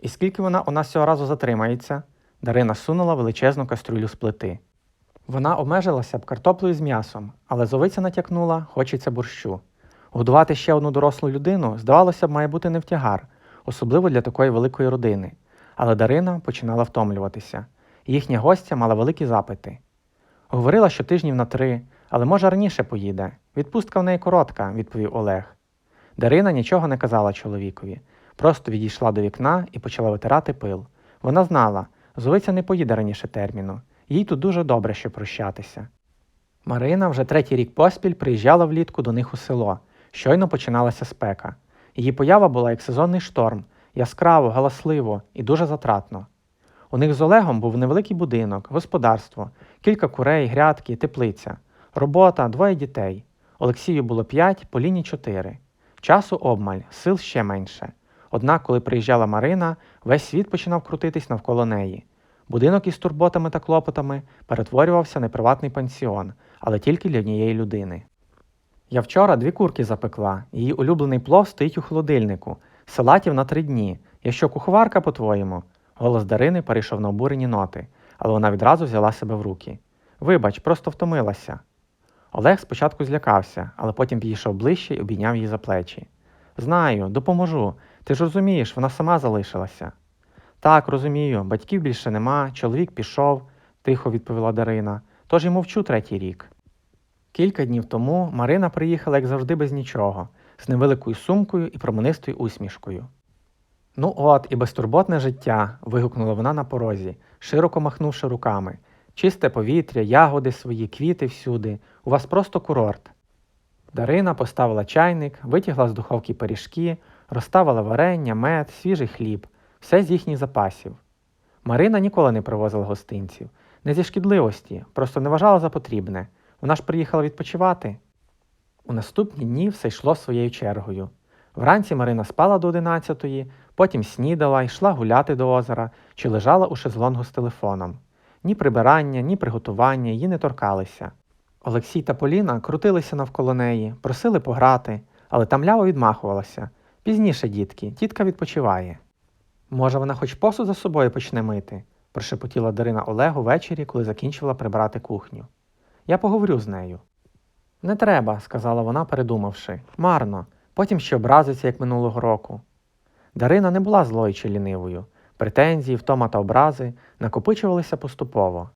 І скільки вона у нас цього разу затримається? Дарина сунула величезну кастрюлю з плити. Вона обмежилася б картоплею з м'ясом, але зовиця натякнула, хочеться борщу. Годувати ще одну дорослу людину, здавалося б, має бути не втягар, особливо для такої великої родини. Але Дарина починала втомлюватися. Їхня гостя мала великі запити. Говорила, що тижнів на три, але може раніше поїде. Відпустка в неї коротка, відповів Олег. Дарина нічого не казала чоловікові, просто відійшла до вікна і почала витирати пил. Вона знала, Зовиця не поїде раніше терміну. Їй тут дуже добре, щоб прощатися. Марина вже третій рік поспіль приїжджала влітку до них у село. Щойно починалася спека. Її поява була як сезонний шторм, яскраво, галасливо і дуже затратно. У них з Олегом був невеликий будинок, господарство, кілька курей, грядки, теплиця, робота, двоє дітей. Олексію було п'ять, Поліні чотири. Часу обмаль, сил ще менше. Однак, коли приїжджала Марина, весь світ починав крутитись навколо неї. Будинок із турботами та клопотами перетворювався на приватний пансіон, але тільки для однієї людини. Я вчора дві курки запекла, її улюблений плов стоїть у холодильнику, салатів на три дні. Я що куховарка, по-твоєму? Голос Дарини перейшов на обурені ноти, але вона відразу взяла себе в руки. Вибач, просто втомилася. Олег спочатку злякався, але потім підійшов ближче і обійняв її за плечі. Знаю, допоможу. Ти ж розумієш, вона сама залишилася. Так, розумію, батьків більше нема, чоловік пішов, тихо відповіла Дарина, тож і мовчу третій рік. Кілька днів тому Марина приїхала, як завжди, без нічого, з невеликою сумкою і променистою усмішкою. Ну от, і безтурботне життя. вигукнула вона на порозі, широко махнувши руками. Чисте повітря, ягоди свої, квіти всюди. У вас просто курорт. Дарина поставила чайник, витягла з духовки пиріжки, розставила варення, мед, свіжий хліб, все з їхніх запасів. Марина ніколи не привозила гостинців, не зі шкідливості, просто не вважала за потрібне. Вона ж приїхала відпочивати. У наступні дні все йшло своєю чергою. Вранці Марина спала до одинадцятої, потім снідала, йшла гуляти до озера чи лежала у шезлонгу з телефоном. Ні прибирання, ні приготування її не торкалися. Олексій та Поліна крутилися навколо неї, просили пограти, але там ляво відмахувалася. Пізніше, дітки, тітка відпочиває. Може, вона хоч посуд за собою почне мити, прошепотіла Дарина Олегу ввечері, коли закінчувала прибирати кухню. Я поговорю з нею. Не треба, сказала вона, передумавши. Марно, потім ще образиться, як минулого року. Дарина не була злою чи лінивою. Претензії, втома та образи накопичувалися поступово.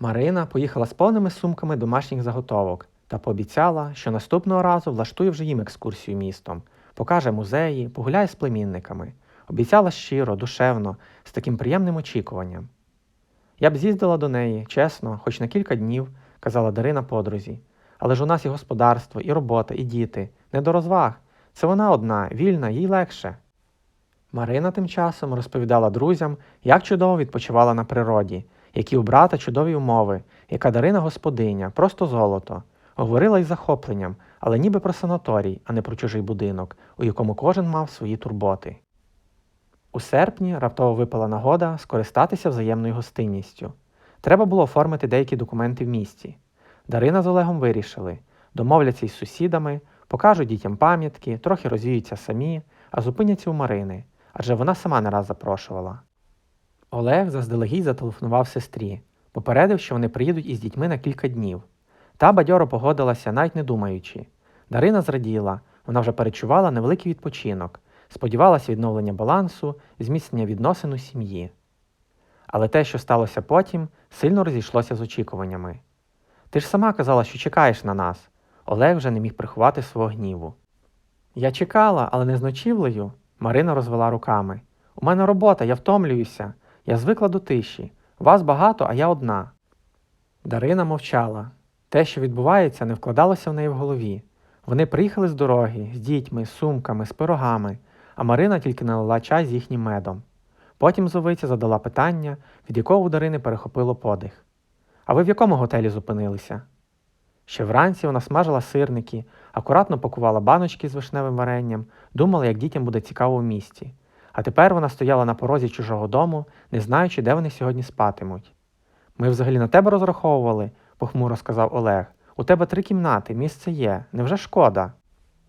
Марина поїхала з повними сумками домашніх заготовок та пообіцяла, що наступного разу влаштує вже їм екскурсію містом, покаже музеї, погуляє з племінниками. Обіцяла щиро, душевно, з таким приємним очікуванням. Я б з'їздила до неї, чесно, хоч на кілька днів, казала Дарина подрузі. Але ж у нас і господарство, і робота, і діти, не до розваг. Це вона одна, вільна, їй легше. Марина тим часом розповідала друзям, як чудово відпочивала на природі, які у брата чудові умови, яка Дарина господиня, просто золото. Говорила із захопленням, але ніби про санаторій, а не про чужий будинок, у якому кожен мав свої турботи. У серпні раптово випала нагода скористатися взаємною гостинністю. Треба було оформити деякі документи в місті. Дарина з Олегом вирішили домовляться із сусідами, покажуть дітям пам'ятки, трохи розвіються самі, а зупиняться у Марини, адже вона сама не раз запрошувала. Олег заздалегідь зателефонував сестрі, попередив, що вони приїдуть із дітьми на кілька днів. Та бадьоро погодилася, навіть не думаючи. Дарина зраділа, вона вже перечувала невеликий відпочинок, сподівалася відновлення балансу, зміцнення відносин у сім'ї. Але те, що сталося потім, сильно розійшлося з очікуваннями. Ти ж сама казала, що чекаєш на нас. Олег вже не міг приховати свого гніву. Я чекала, але не з ночівлею. Марина розвела руками. У мене робота, я втомлююся. Я звикла до тиші. Вас багато, а я одна. Дарина мовчала. Те, що відбувається, не вкладалося в неї в голові. Вони приїхали з дороги, з дітьми, з сумками, з пирогами, а Марина тільки налила чай з їхнім медом. Потім зовиця задала питання, від якого у Дарини перехопило подих. А ви в якому готелі зупинилися? Ще вранці вона смажила сирники, акуратно пакувала баночки з вишневим варенням, думала, як дітям буде цікаво в місті. А тепер вона стояла на порозі чужого дому, не знаючи, де вони сьогодні спатимуть. Ми взагалі на тебе розраховували, похмуро сказав Олег. У тебе три кімнати, місце є. Невже шкода?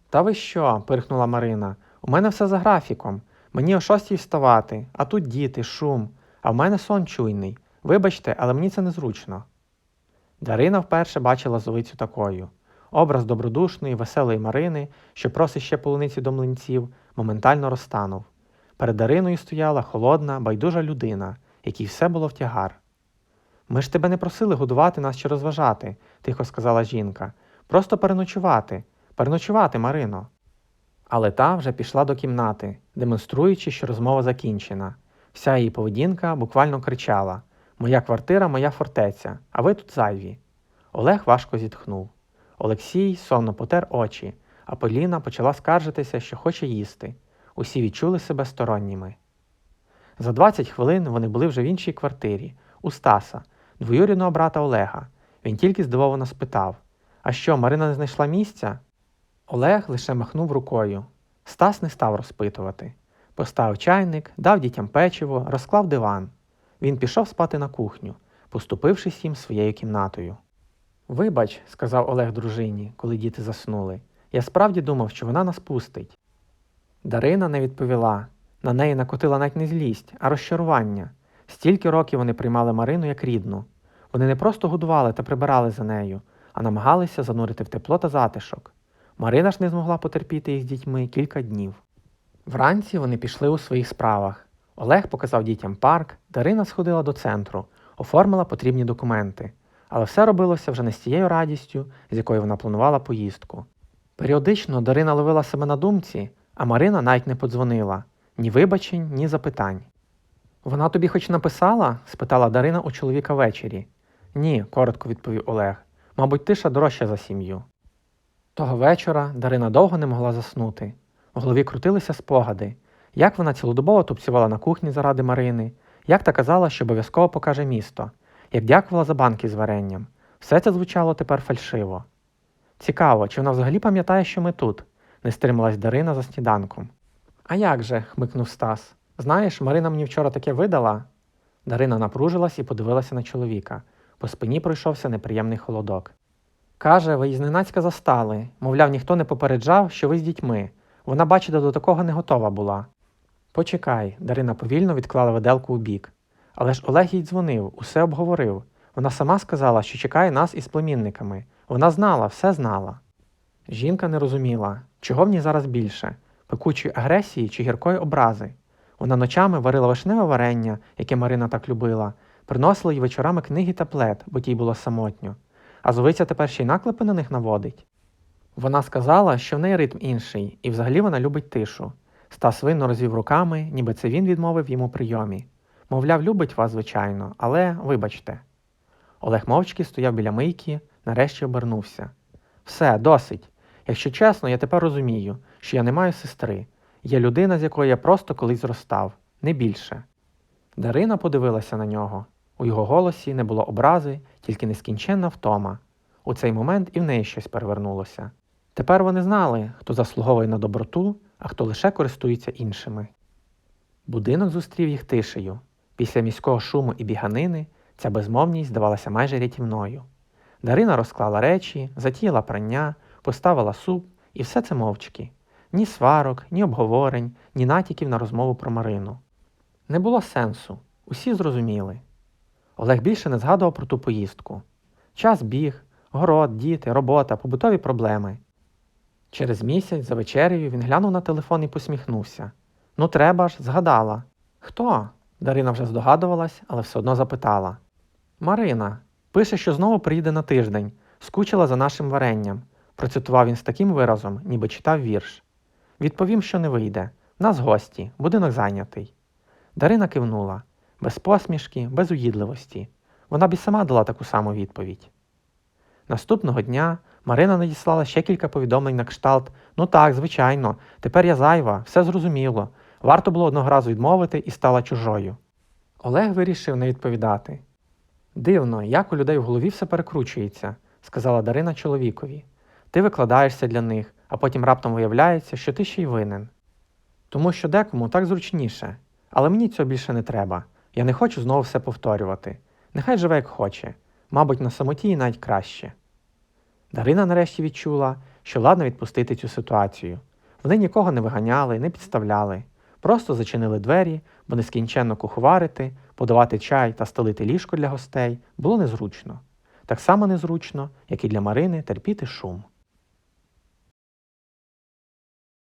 Та ви що? пирхнула Марина. У мене все за графіком. Мені о шостій вставати, а тут діти, шум, а в мене сон чуйний. Вибачте, але мені це незручно. Дарина вперше бачила зовицю такою. Образ добродушної, веселої Марини, що просить ще полуниці до млинців, моментально розтанув. Перед Дариною стояла холодна, байдужа людина, якій все було в тягар. Ми ж тебе не просили годувати нас чи розважати, тихо сказала жінка. Просто переночувати, переночувати, Марино. Але та вже пішла до кімнати, демонструючи, що розмова закінчена. Вся її поведінка буквально кричала: Моя квартира, моя фортеця, а ви тут зайві. Олег важко зітхнув. Олексій сонно потер очі, а Поліна почала скаржитися, що хоче їсти. Усі відчули себе сторонніми. За 20 хвилин вони були вже в іншій квартирі, у Стаса, двоюрідного брата Олега. Він тільки здивовано спитав: А що, Марина не знайшла місця? Олег лише махнув рукою. Стас не став розпитувати. Поставив чайник, дав дітям печиво, розклав диван. Він пішов спати на кухню, поступившись їм своєю кімнатою. Вибач, сказав Олег дружині, коли діти заснули. Я справді думав, що вона нас пустить. Дарина не відповіла. На неї накотила навіть не злість, а розчарування. Стільки років вони приймали Марину як рідну. Вони не просто годували та прибирали за нею, а намагалися занурити в тепло та затишок. Марина ж не змогла потерпіти їх з дітьми кілька днів. Вранці вони пішли у своїх справах. Олег показав дітям парк, Дарина сходила до центру, оформила потрібні документи. Але все робилося вже не з тією радістю, з якою вона планувала поїздку. Періодично Дарина ловила себе на думці, а Марина навіть не подзвонила ні вибачень, ні запитань. Вона тобі хоч написала? спитала Дарина у чоловіка ввечері. Ні, коротко відповів Олег. Мабуть, тиша дорожча за сім'ю. Того вечора Дарина довго не могла заснути. В голові крутилися спогади, як вона цілодобово тупцювала на кухні заради Марини, як та казала, що обов'язково покаже місто, як дякувала за банки з варенням. Все це звучало тепер фальшиво. Цікаво, чи вона взагалі пам'ятає, що ми тут? не стрималась Дарина за сніданком. А як же? хмикнув Стас. Знаєш, Марина мені вчора таке видала. Дарина напружилась і подивилася на чоловіка. По спині пройшовся неприємний холодок. Каже, ви зненацька застали, мовляв, ніхто не попереджав, що ви з дітьми. Вона, бачите, до такого не готова була. Почекай, Дарина повільно відклала виделку у бік. Але ж Олег їй дзвонив, усе обговорив. Вона сама сказала, що чекає нас із племінниками. Вона знала, все знала. Жінка не розуміла, чого в ній зараз більше пекучої агресії чи гіркої образи. Вона ночами варила вишневе варення, яке Марина так любила, приносила їй вечорами книги та плед, бо тій було самотньо. А зовиця тепер ще й наклепи на них наводить. Вона сказала, що в неї ритм інший, і взагалі вона любить тишу. Стас винно розвів руками, ніби це він відмовив йому прийомі. Мовляв, любить вас, звичайно, але вибачте. Олег мовчки стояв біля мийки, нарешті обернувся. Все, досить. Якщо чесно, я тепер розумію, що я не маю сестри. Є людина, з якою я просто колись зростав, не більше. Дарина подивилася на нього. У його голосі не було образи, тільки нескінченна втома. У цей момент і в неї щось перевернулося. Тепер вони знали, хто заслуговує на доброту, а хто лише користується іншими. Будинок зустрів їх тишею. Після міського шуму і біганини ця безмовність здавалася майже рятівною. Дарина розклала речі, затіяла прання, поставила суп, і все це мовчки. Ні сварок, ні обговорень, ні натяків на розмову про Марину. Не було сенсу, усі зрозуміли. Олег більше не згадував про ту поїздку. Час біг, город, діти, робота, побутові проблеми. Через місяць за вечерею він глянув на телефон і посміхнувся. Ну, треба ж, згадала. Хто? Дарина вже здогадувалась, але все одно запитала. Марина. Пише, що знову приїде на тиждень, скучила за нашим варенням. Процитував він з таким виразом, ніби читав вірш. Відповім, що не вийде. Нас гості, будинок зайнятий. Дарина кивнула, без посмішки, без уїдливості. Вона б і сама дала таку саму відповідь. Наступного дня Марина надіслала ще кілька повідомлень на кшталт Ну так, звичайно, тепер я зайва, все зрозуміло. Варто було одного разу відмовити і стала чужою. Олег вирішив не відповідати. Дивно, як у людей в голові все перекручується, сказала Дарина чоловікові. Ти викладаєшся для них, а потім раптом виявляється, що ти ще й винен. Тому що декому так зручніше, але мені цього більше не треба. Я не хочу знову все повторювати. Нехай живе як хоче, мабуть, на самоті і навіть краще. Дарина нарешті відчула, що ладно відпустити цю ситуацію. Вони нікого не виганяли, не підставляли. Просто зачинили двері, бо нескінченно куховарити, подавати чай та стелити ліжко для гостей було незручно. Так само незручно, як і для Марини терпіти шум.